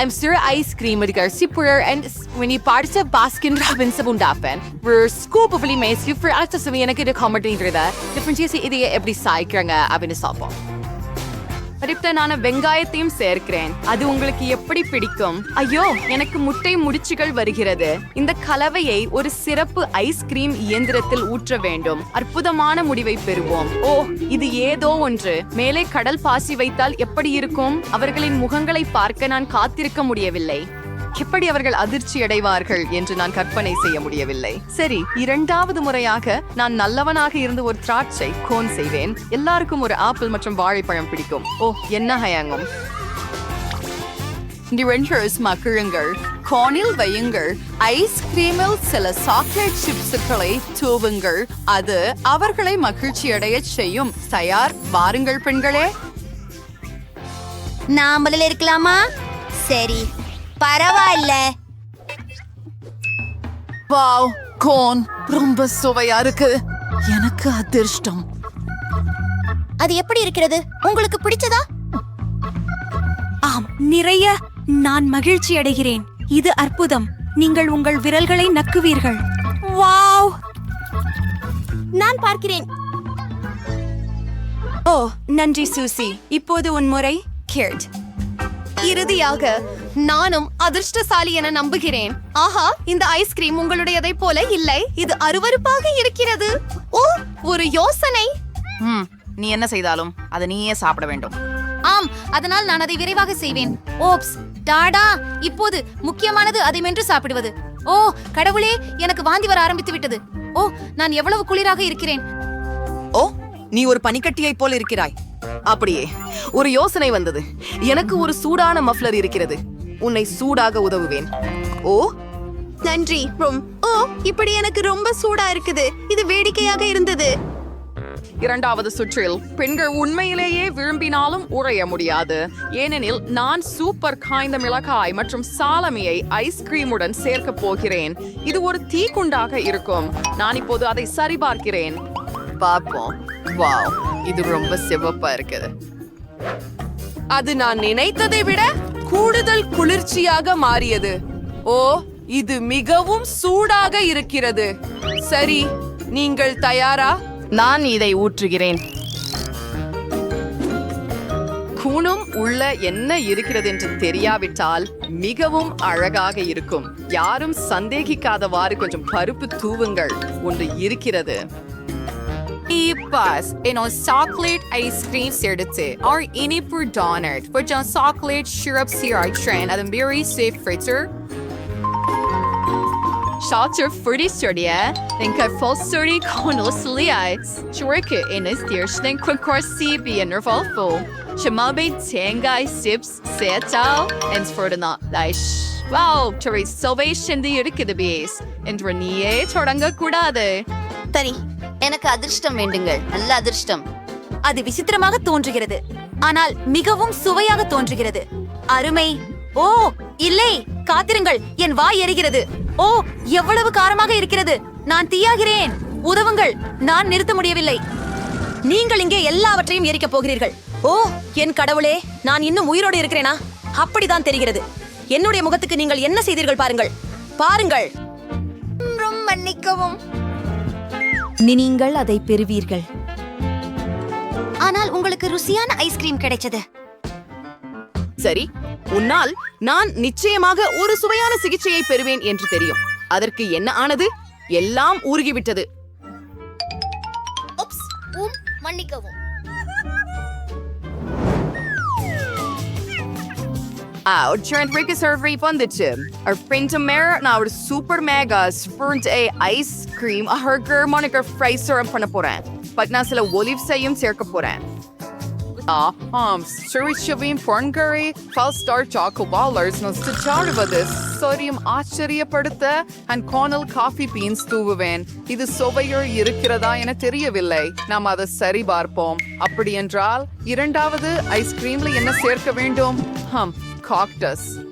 I'm sure ice cream with super and when you part sa Baskin Robbins sa bundapan, we're scoop of limes you for acta sa mga nagkakakomodate da. Different siya si ideya every cycle nga abin sa po. பரிப்தனான வெங்காயத்தையும் சேர்க்கிறேன். அது உங்களுக்கு எப்படி பிடிக்கும்? ஐயோ எனக்கு முட்டை முடிச்சுகள் வருகிறது. இந்த கலவையை ஒரு சிறப்பு ஐஸ்கிரீம் இயந்திரத்தில் ஊற்ற வேண்டும். அற்புதமான முடிவை பெறுவோம். ஓ இது ஏதோ ஒன்று. மேலே கடல் பாசி வைத்தால் எப்படி இருக்கும்? அவர்களின் முகங்களை பார்க்க நான் காத்திருக்க முடியவில்லை. எப்படி அவர்கள் அதிர்ச்சி அடைவார்கள் என்று நான் கற்பனை செய்ய முடியவில்லை. சரி இரண்டாவது முறையாக நான் நல்லவனாக இருந்து ஒரு திராட்சை கோன் செய்வேன். எல்லாருக்கும் ஒரு ஆப்பிள் மற்றும் வாழைப்பழம் பிடிக்கும். ஓ என்ன ஹயாங்கும்? டிவென்ச்சர்ஸ் மக்கிழுங்கள் கோனில் வையுங்கள். ஐஸ்கிரீமில் சில சாக்லேட் சிப்ஸுகளை தூவுங்கள். அது அவர்களை மகிழ்ச்சியடையச் செய்யும். தயார் வாருங்கள் பெண்களே. நான் இருக்கலாமா? சரி. பரவாயில்ல. வாவ் கோன் ரொம்ப சுவையா இருக்கு. எனக்கு அதிர்ஷ்டம். அது எப்படி இருக்கிறது? உங்களுக்கு பிடிச்சதா? ஆம் நிறைய. நான் மகிழ்ச்சி அடைகிறேன். இது அற்புதம். நீங்கள் உங்கள் விரல்களை நக்குவீர்கள். வாவ். நான் பார்க்கிறேன். ஓ நன்றி சூசி. இப்போது உன் முறை கேட். இறுதியாக நானும் அதிர்ஷ்டசாலி என நம்புகிறேன். ஆஹா இந்த ஐஸ்கிரீம் உங்களுடையதை போல இல்லை. இது அருவருப்பாக இருக்கிறது. ஓ ஒரு யோசனை. ம் நீ என்ன செய்தாலும் அதை நீயே சாப்பிட வேண்டும். ஆம் அதனால் நான் அதை விரைவாக செய்வேன். ஓப்ஸ் டாடா. இப்போது முக்கியமானது அதை மென்று சாப்பிடுவது. ஓ கடவுளே எனக்கு வாந்தி வர ஆரம்பித்து விட்டது. ஓ நான் எவ்வளவு குளிராக இருக்கிறேன். ஓ நீ ஒரு பனிக்கட்டியை போல் இருக்கிறாய். அப்படியே ஒரு யோசனை வந்தது. எனக்கு ஒரு சூடான மஃப்ளர் இருக்கிறது. உன்னை சூடாக உதவுவேன். ஓ நன்றி ரொம் ஓ இப்படி எனக்கு ரொம்ப சூடா இருக்குது. இது வேடிக்கையாக இருந்தது. இரண்டாவது சுற்றில் பெண்கள் உண்மையிலேயே விரும்பினாலும் உறைய முடியாது. ஏனெனில் நான் சூப்பர் காய்ந்த மிளகாய் மற்றும் சாலமியை ஐஸ்கிரீமுடன் சேர்க்க போகிறேன். இது ஒரு தீக்குண்டாக இருக்கும். நான் இப்போது அதை சரிபார்க்கிறேன். பார்ப்போம். வாவ் இது ரொம்ப சிவப்பா இருக்குது. அது நான் நினைத்ததை விட கூடுதல் குளிர்ச்சியாக மாறியது. ஓ இது மிகவும் சூடாக இருக்கிறது. சரி நீங்கள் தயாரா? நான் இதை ஊற்றுகிறேன். கூணும் உள்ள என்ன இருக்கிறது என்று தெரியாவிட்டால் மிகவும் அழகாக இருக்கும். யாரும் சந்தேகிக்காதவாறு கொஞ்சம் பருப்பு தூவுங்கள். ஒன்று இருக்கிறது. Ipas, ino chocolate ice cream சேர்த்து or இனிப்பு donut, கொஞ்சம் chocolate syrup syrup train அது very safe fritter. Shots are pretty sturdy, den kan få sturdy konuslighets. Churke innes dirsten konkorsi bi en revolfo. Shamabe tengai sips setal and for the not dash. Wow, Turi salvation the irikida bees. And Renie toranga kudade. சரி எனக்கு அதிர்ஷ்டம் வேண்டுங்கள். நல்ல அதிர்ஷ்டம். அது விசித்திரமாக தோன்றுகிறது. ஆனால் மிகவும் சுவையாக தோன்றுகிறது. அருமை. ஓ இல்லை. காத்திருங்கள். என் வாய் எரிகிறது. ஓ எவ்வளவு காரமாக இருக்கிறது. நான் தீயாகிறேன். உதவுங்கள். நான் நிறுத்த முடியவில்லை. நீங்கள் இங்கே எல்லாவற்றையும் எரிக்கப் போகிறீர்கள். ஓ என் கடவுளே நான் இன்னும் உயிரோடு இருக்கிறேனா? அப்படிதான் தெரிகிறது. என்னுடைய முகத்துக்கு நீங்கள் என்ன செய்தீர்கள் பாருங்கள். பாருங்கள். மன்னிக்கவும். நீங்கள் அதை பெறுவீர்கள். ஆனால் உங்களுக்கு ருசியான ஐஸ்கிரீம் கிடைச்சது. சரி உன்னால் நான் நிச்சயமாக ஒரு சுவையான சிகிச்சையை பெறுவேன் என்று தெரியும். அதற்கு என்ன ஆனது? எல்லாம் ஊறுகிவிட்டது மன்னிக்கவும். Ah, Trent Rick is her வந்துச்சு Our friend Tamara நான் ஒரு சூப்பர் மேகா ஸ்பூர்ட் ஏ ஐஸ் கிரீம் ஹர்கர் மானிகர் ஃப்ரை சிரப் பண்ண போறேன் பட் நான் சில ஒலிவ் செய்யும் சேர்க்க போறேன் ஆம் சுவிச்சவின் பொன்கரை ஃபல் ஸ்டார் சாக்கோ பாலர்ஸ் நான் ஸ்டிச்சாடுவது சோரியம் ஆச்சரியப்படுத்த அண்ட் கார்னல் காஃபி பீன்ஸ் தூவுவேன் இது சுவையோ இருக்கிறதா என தெரியவில்லை நாம் அதை சரி பார்ப்போம் அப்படி என்றால் இரண்டாவது ஐஸ்கிரீம்ல என்ன சேர்க்க வேண்டும் ஹம் காக்டஸ்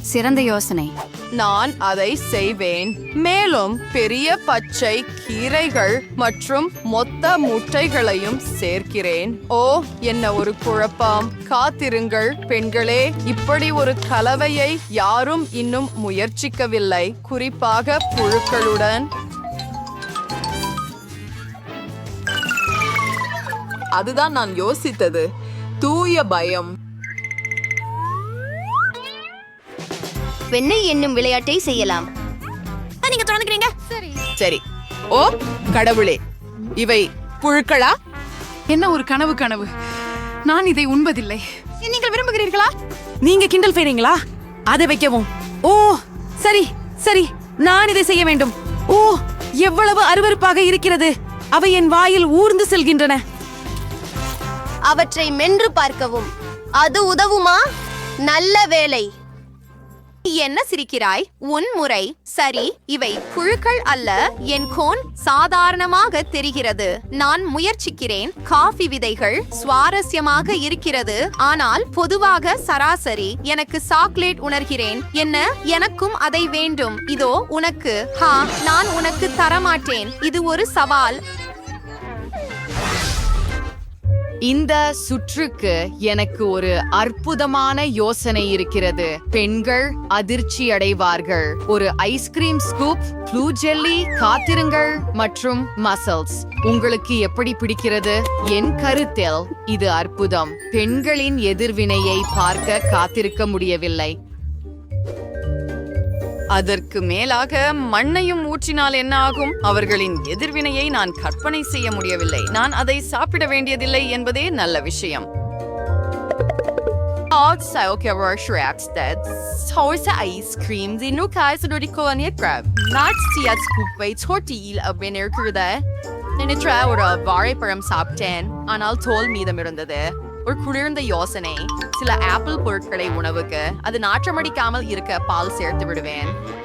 சிறந்த யோசனை. நான் அதை செய்வேன். மேலும் பெரிய பச்சை கீரைகள் மற்றும் மொத்த முட்டைகளையும் சேர்க்கிறேன். ஓ என்ன ஒரு குழப்பம். காத்திருங்கள் பெண்களே. இப்படி ஒரு கலவையை யாரும் இன்னும் முயற்சிக்கவில்லை. குறிப்பாக புழுக்களுடன். அதுதான் நான் யோசித்தது. தூய பயம். வெண்ணெய் என்னும் விளையாட்டை செய்யலாம். நீங்க தொடர்ந்துக்கிறீங்க சரி. ஓ கடவுளே. இவை புழுக்களா? என்ன ஒரு கனவு கனவு. நான் இதை உண்பதில்லை. நீங்கள் விரும்புகிறீர்களா? நீங்க கிண்டல் செய்றீங்களா? அதை வைக்கவும். ஓ சரி சரி. நான் இதை செய்ய வேண்டும். ஓ எவ்வளவு அருவருப்பாக இருக்கிறது. அவை என் வாயில் ஊர்ந்து செல்கின்றன. அவற்றை மென்று பார்க்கவும். அது உதவுமா? நல்ல வேலை என்ன சிரிக்கிறாய்? உன் முறை சரி இவை புழுக்கள் அல்ல என் கோன் சாதாரணமாக தெரிகிறது. நான் முயற்சிக்கிறேன் காஃபி விதைகள் சுவாரஸ்யமாக இருக்கிறது ஆனால் பொதுவாக சராசரி எனக்கு சாக்லேட் உணர்கிறேன். என்ன? எனக்கும் அதை வேண்டும். இதோ உனக்கு. ஹா நான் உனக்கு தரமாட்டேன். இது ஒரு சவால். இந்த சுற்றுக்கு எனக்கு ஒரு அற்புதமான யோசனை இருக்கிறது. பெண்கள் அதிர்ச்சி அடைவார்கள். ஒரு ஐஸ்கிரீம் ஸ்கூப் ப்ளூ ஜெல்லி காத்திருங்கள் மற்றும் மசல்ஸ். உங்களுக்கு எப்படி பிடிக்கிறது? என் கருத்தில் இது அற்புதம். பெண்களின் எதிர்வினையை பார்க்க காத்திருக்க முடியவில்லை. அதற்கு மேலாக மண்ணையும் ஊற்றினால் என்ன ஆகும்? அவர்களின் எதிர்வினையை நான் கற்பனை செய்ய முடியவில்லை. நான் அதை சாப்பிட வேண்டியதில்லை என்பதே நல்ல விஷயம். நினைச்ச ஒரு வாழைப்பழம் சாப்பிட்டேன் ஆனால் தோல் மீதம் இருந்தது ஒரு குளிர்ந்த யோசனை. சில ஆப்பிள் பொருட்களை உணவுக்கு அது நாற்றமடிக்காமல் இருக்க பால் சேர்த்து விடுவேன்.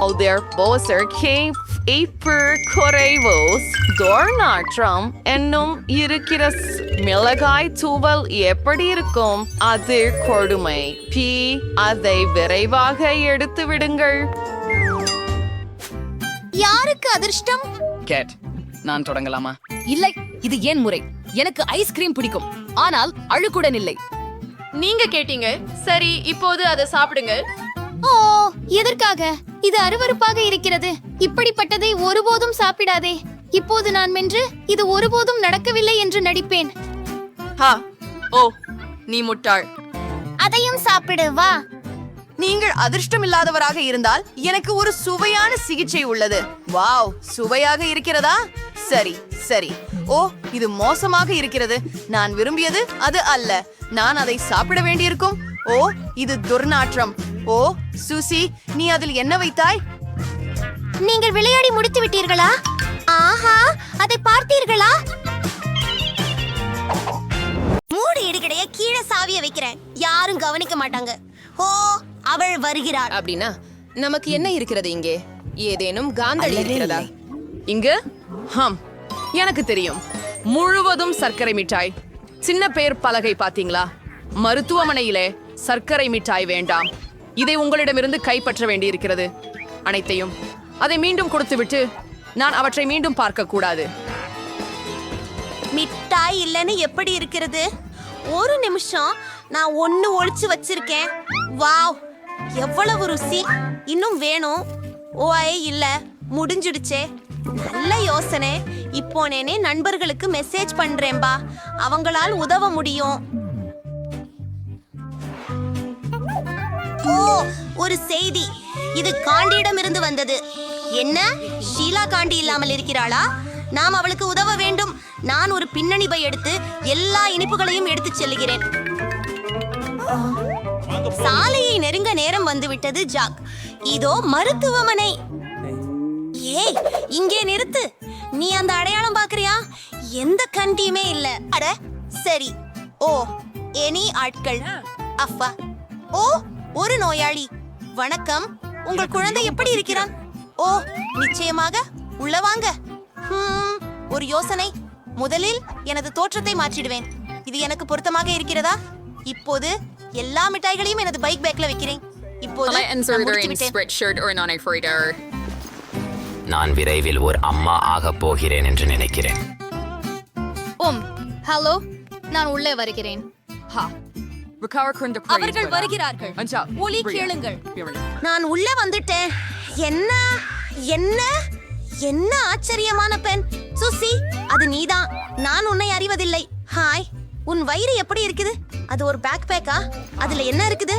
Alder Boser King இப்பர் குறைவோஸ் டோர் நாற்றம் என்னும் இருக்கிற மிளகாய் தூவல் எப்படி இருக்கும்? அது கொடுமை. பி அதை விரைவாக எடுத்து விடுங்கள். யாருக்கு அதிர்ஷ்டம்? கேட் நான் தொடங்கலாமா? இல்லை இது ஏன் முறை? எனக்கு ஐஸ்கிரீம் பிடிக்கும். ஆனால் அழுக்குடன் இல்லை. நீங்க கேட்டீங்க. சரி இப்போது அதை சாப்பிடுங்க ஓ எதற்காக? இது அருவருப்பாக இருக்கிறது. இப்படிப்பட்டதை ஒருபோதும் சாப்பிடாதே. இப்போது நான் மென்று இது ஒருபோதும் நடக்கவில்லை என்று நடிப்பேன். ஹா ஓ நீ முட்டாள். அதையும் சாப்பிடு வா. நீங்கள் அதிர்ஷ்டம் இல்லாதவராக இருந்தால் எனக்கு ஒரு சுவையான சிகிச்சை உள்ளது. வாவ் சுவையாக இருக்கிறதா? சரி சரி. ஓ இது மோசமாக இருக்கிறது. நான் விரும்பியது அது அல்ல. நான் அதை சாப்பிட வேண்டியிருக்கும். ஓ இது துர்நாற்றம். ஓ சுசி நீ அதில் என்ன வைத்தாய்? நீங்கள் விளையாடி முடித்து விட்டீர்களா? ஆஹா அதை பார்த்தீர்களா? மூடு இடுகிடைய கீழே சாவிய வைக்கிறேன். யாரும் கவனிக்க மாட்டாங்க. ஓ அவள் வருகிறாள். அப்படின்னா நமக்கு என்ன இருக்கிறது இங்கே? ஏதேனும் காந்தளி இருக்கிறதா? இங்கு ஹம் எனக்கு தெரியும். முழுவதும் சர்க்கரை மிட்டாய். சின்ன பேர் பலகை பாத்தீங்களா மருத்துவமனையிலே சர்க்கரை மிட்டாய் வேண்டாம். இதை உங்களிடமிருந்து கைப்பற்ற வேண்டியிருக்கிறது. அனைத்தையும் அதை மீண்டும் கொடுத்துவிட்டு நான் அவற்றை மீண்டும் பார்க்க கூடாது மிட்டாய் இல்லைன்னு எப்படி இருக்கிறது? ஒரு நிமிஷம் நான் ஒண்ணு ஒழிச்சு வச்சிருக்கேன். வாவ் எவ்வளவு ருசி. இன்னும் வேணும். ஓய் இல்ல முடிஞ்சிடுச்சே. நல்ல யோசனை. இப்போ நேனே நண்பர்களுக்கு மெசேஜ் பண்றேன்பா. அவங்களால் உதவ முடியும். ஓ ஒரு செய்தி. இது காண்டியிடம் இருந்து வந்தது. என்ன? ஷீலா காண்டி இல்லாமல் இருக்கிறாளா? நாம் அவளுக்கு உதவ வேண்டும். நான் ஒரு பின்னணி பை எடுத்து எல்லா இனிப்புகளையும் எடுத்துச் செல்கிறேன். சாலையை நெருங்க நேரம் வந்துவிட்டது ஜாக். இதோ மருத்துவமனை. ஏய் இங்கே நிறுத்து. நீ அந்த அடையாளம் பாக்குறியா எந்த கண்டியுமே இல்ல. அட சரி. ஓ எனி ஆட்கள். அப்பா. ஓ ஒரு நோயாளி. வணக்கம். உங்கள் குழந்தை எப்படி இருக்கிறான்? ஓ நிச்சயமாக. உள்ள வாங்க. ஒரு யோசனை. முதலில் எனது தோற்றத்தை மாற்றிடுவேன். இது எனக்கு பொருத்தமாக இருக்கிறதா? இப்போது எல்லா மிட்டாய்களையும் எனது பைக் பேக்ல வைக்கிறேன். இப்போது நான் விரைவில் ஒரு அம்மா ஆகப் போகிறேன் என்று நினைக்கிறேன். ஓம் ஹலோ நான் உள்ளே வருகிறேன். அவர்கள் வருகிறார்கள். ஒலி கேளுங்கள். நான் உள்ள வந்துட்டேன். என்ன என்ன என்ன ஆச்சரியமான பெண். சுசி அது நீதான். நான் உன்னை அறிவதில்லை. ஹாய் உன் வயிறு எப்படி இருக்குது? அது ஒரு பேக் பேக்கா அதுல என்ன இருக்குது?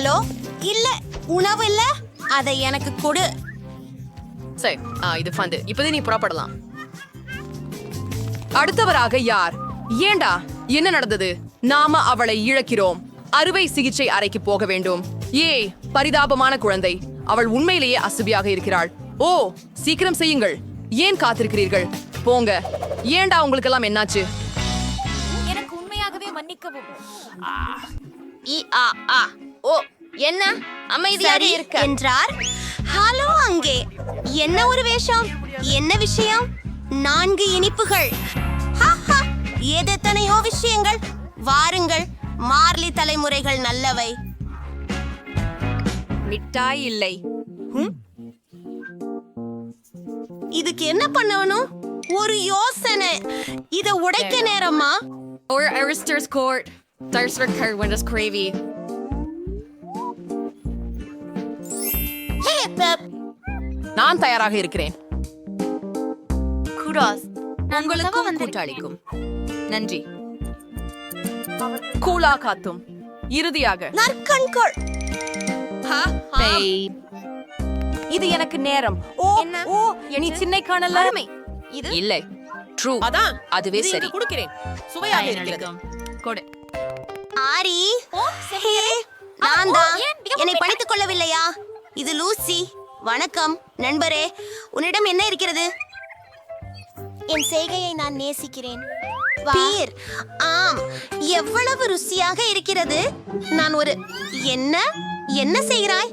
ஹலோ இல்ல உணவு இல்ல? அதை எனக்கு கொடு. சரி இது ஃபந்து இப்போதே நீ புறப்படலாம். அடுத்தவராக யார்? ஏண்டா? என்ன நடந்தது? நாம அவளை இழக்கிறோம். அறுவை சிகிச்சை அறைக்கு போக வேண்டும். ஏய் பரிதாபமான குழந்தை. அவள் உண்மையிலேயே அசுபியாக இருக்கிறாள். ஓ சீக்கிரம் செய்யுங்கள். ஏன் காத்திருக்கிறீர்கள்? போங்க. ஏண்டா உங்களுக்கெல்லாம் என்னாச்சு? எனக்கு உண்மையாகவே மன்னிக்கவும். இ ஆ ஆ. ஓ என்ன? அமைதியாக இருக்க. என்றார். ஹலோ அங்கே. என்ன ஒரு வேஷம்? என்ன விஷயம்? நான்கு இனிப்புகள். ஹா, ஹா. ஏதெத்தனையோ விஷயங்கள். வாருங்கள் மார்லி தலைமுறைகள் நல்லவை. மிட்டாய் இல்லை. இதுக்கு என்ன பண்ணணும்? ஒரு யோசனை. இத உடைக்க நேரமா? Or Arister's court. There's for Kerwin's Cravey. நான் தயாராக இருக்கிறேன். குடாஸ் உங்களுக்கும் கூட்டாளிக்கும். நன்றி. கூலா காத்தும். இறுதியாக. நற்கண்கள். இது எனக்கு நேரம். ஓ ஓ நீ சின்னை காணல? இல்லை. ட்ரூ அதான். அதுவே சரி. கொடுக்கிறேன். சுவையாக இருக்கிறது. கொடு. ஆரி. நான் தான். என்னை படித்துக் கொள்ளவில்லையா? இது லூசி. வணக்கம் நண்பரே. உன்னிடம் என்ன இருக்கிறது? என் செய்கையை நான் நேசிக்கிறேன். பீர். ஆம் எவ்வளவு ருசியாக இருக்கிறது? நான் ஒரு என்ன? என்ன செய்கிறாய்?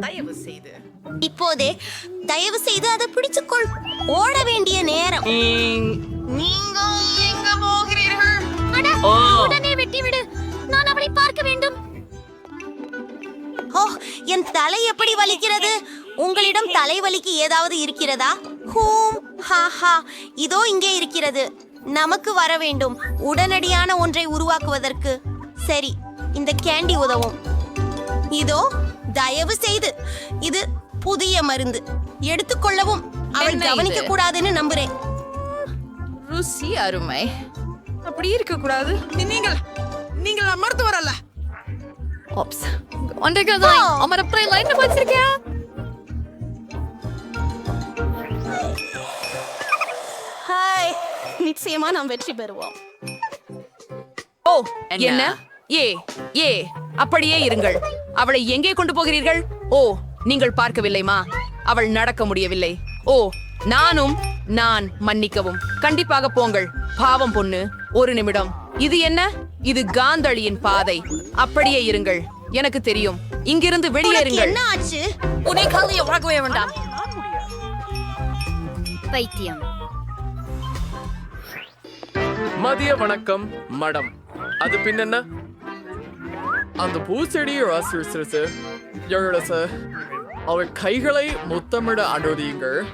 தயவு செய்து. இப்போதே தயவு செய்து அதை பிடிச்சுக்கொள். ஓட வேண்டிய நேரம். நீங்கள் எங்க போகிறீர்கள்? உடனே வெட்டி விடு நான் அவளை பார்க்க வேண்டும். ஓ என் தலை எப்படி வலிக்கிறது? உங்களிடம் தலைவலிக்கு ஏதாவது இருக்கிறதா? ஹூம் ஹா ஹா. இதோ இங்கே இருக்கிறது. நமக்கு வர வேண்டும். உடனடியான ஒன்றை உருவாக்குவதற்கு. சரி இந்த கேண்டி உதவும். இதோ தயவு செய்து. இது புதிய மருந்து. எடுத்துக்கொள்ளவும் அவள்? கவனிக்க கூடாதுன்னு நம்புறேன். ருசி அருமை. அப்படி இருக்க கூடாது. நீங்கள் நீங்கள் மருத்துவர் அல்ல. Line. I'm gonna play line to வச்சிருக்கியா ஹாய் நிச்சயமா நாம் வெற்றி பெறுவோம். ஓ என்ன? ஏ ஏ அப்படியே இருங்கள். அவளை எங்கே கொண்டு போகிறீர்கள்? ஓ நீங்கள் பார்க்கவில்லைமா. அவள் நடக்க முடியவில்லை. ஓ நானும் நான் மன்னிக்கவும். கண்டிப்பாக போங்கள். பாவம் பொண்ணு. ஒரு நிமிடம். இது என்ன? இது காந்தளியின் பாதை. அப்படியே இருங்கள். எனக்கு தெரியும். இங்கிருந்து வெளியேறுங்கள். என்ன ஆச்சு? உன்னை கல்விய உறக்கவே வேண்டாம். பைத்தியம். மதிய வணக்கம் மடம். அது பின்னென்ன அந்த பூச்செடியை ரசிச்சு எழ சார் அவர் கைகளை முத்தமிட அனுமதியுங்கள்.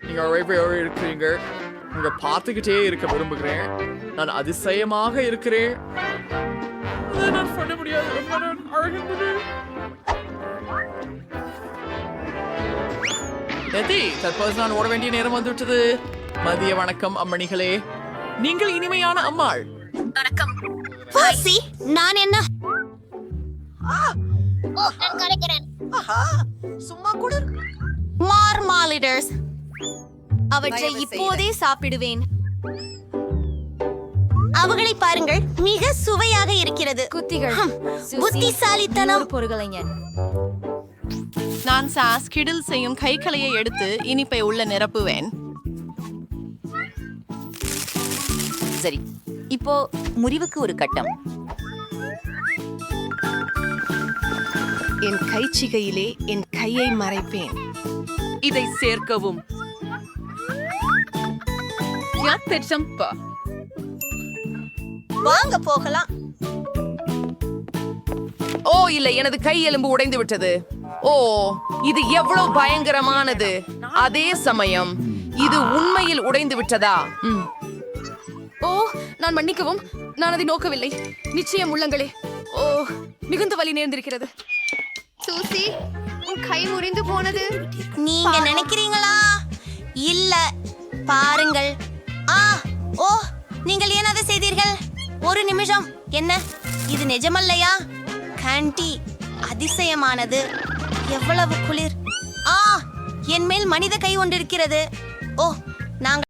நீங்க அழைப்பையோடு இருக்கிறீங்க. உங்க பார்த்துக்கிட்டே இருக்க விரும்புகிறேன். நான் அதிசயமாக இருக்கிறேன். நான் சொல்ல முடியாது ரொம்ப நான் அழகின்றது. எதி தற்போது நான் ஓட வேண்டிய நேரம் வந்துவிட்டது. மதிய வணக்கம் அம்மணிகளே. நீங்கள் இனிமையான அம்மாள். வாசி நான் என்ன? மார்மாலிடர்ஸ். அவற்றை இப்போதே சாப்பிடுவேன். அவங்களை பாருங்கள் மிக சுவையாக இருக்கிறது. குத்திகள். புத்திசாலித்தனம். பொருகலைஞன் நான் சாஸ் கிடில் செய்யும் கைக்கலையை எடுத்து இனிப்பை உள்ள நிரப்புவேன். சரி இப்போ முறிவுக்கு ஒரு கட்டம். என் கைச்சிகையிலே என் கையை மறைப்பேன். இதை சேர்க்கவும். வாங்க போகலாம். ஓ இல்லை எனது கை எலும்பு உடைந்து விட்டது. ஓ இது எவ்வளவு பயங்கரமானது. அதே சமயம் இது உண்மையில் உடைந்து விட்டதா. ஓ நான் மன்னிக்கவும் நான் அதை நோக்கவில்லை. நிச்சயம் உள்ளங்களே. ஓ மிகுந்த வலி நேர்ந்திருக்கிறது. சூசி உன் கை முறிந்து போனது. நீங்க நினைக்கிறீங்களா? இல்ல பாருங்கள். ஆ ஓ நீங்கள் ஏன் அதை செய்தீர்கள்? ஒரு நிமிஷம். என்ன? இது நிஜமல்லையா? கண்டி அதிசயமானது. எவ்வளவு குளிர். ஆ என் மேல் மனித கை ஒன்றிருக்கிறது. ஓ நாங்கள்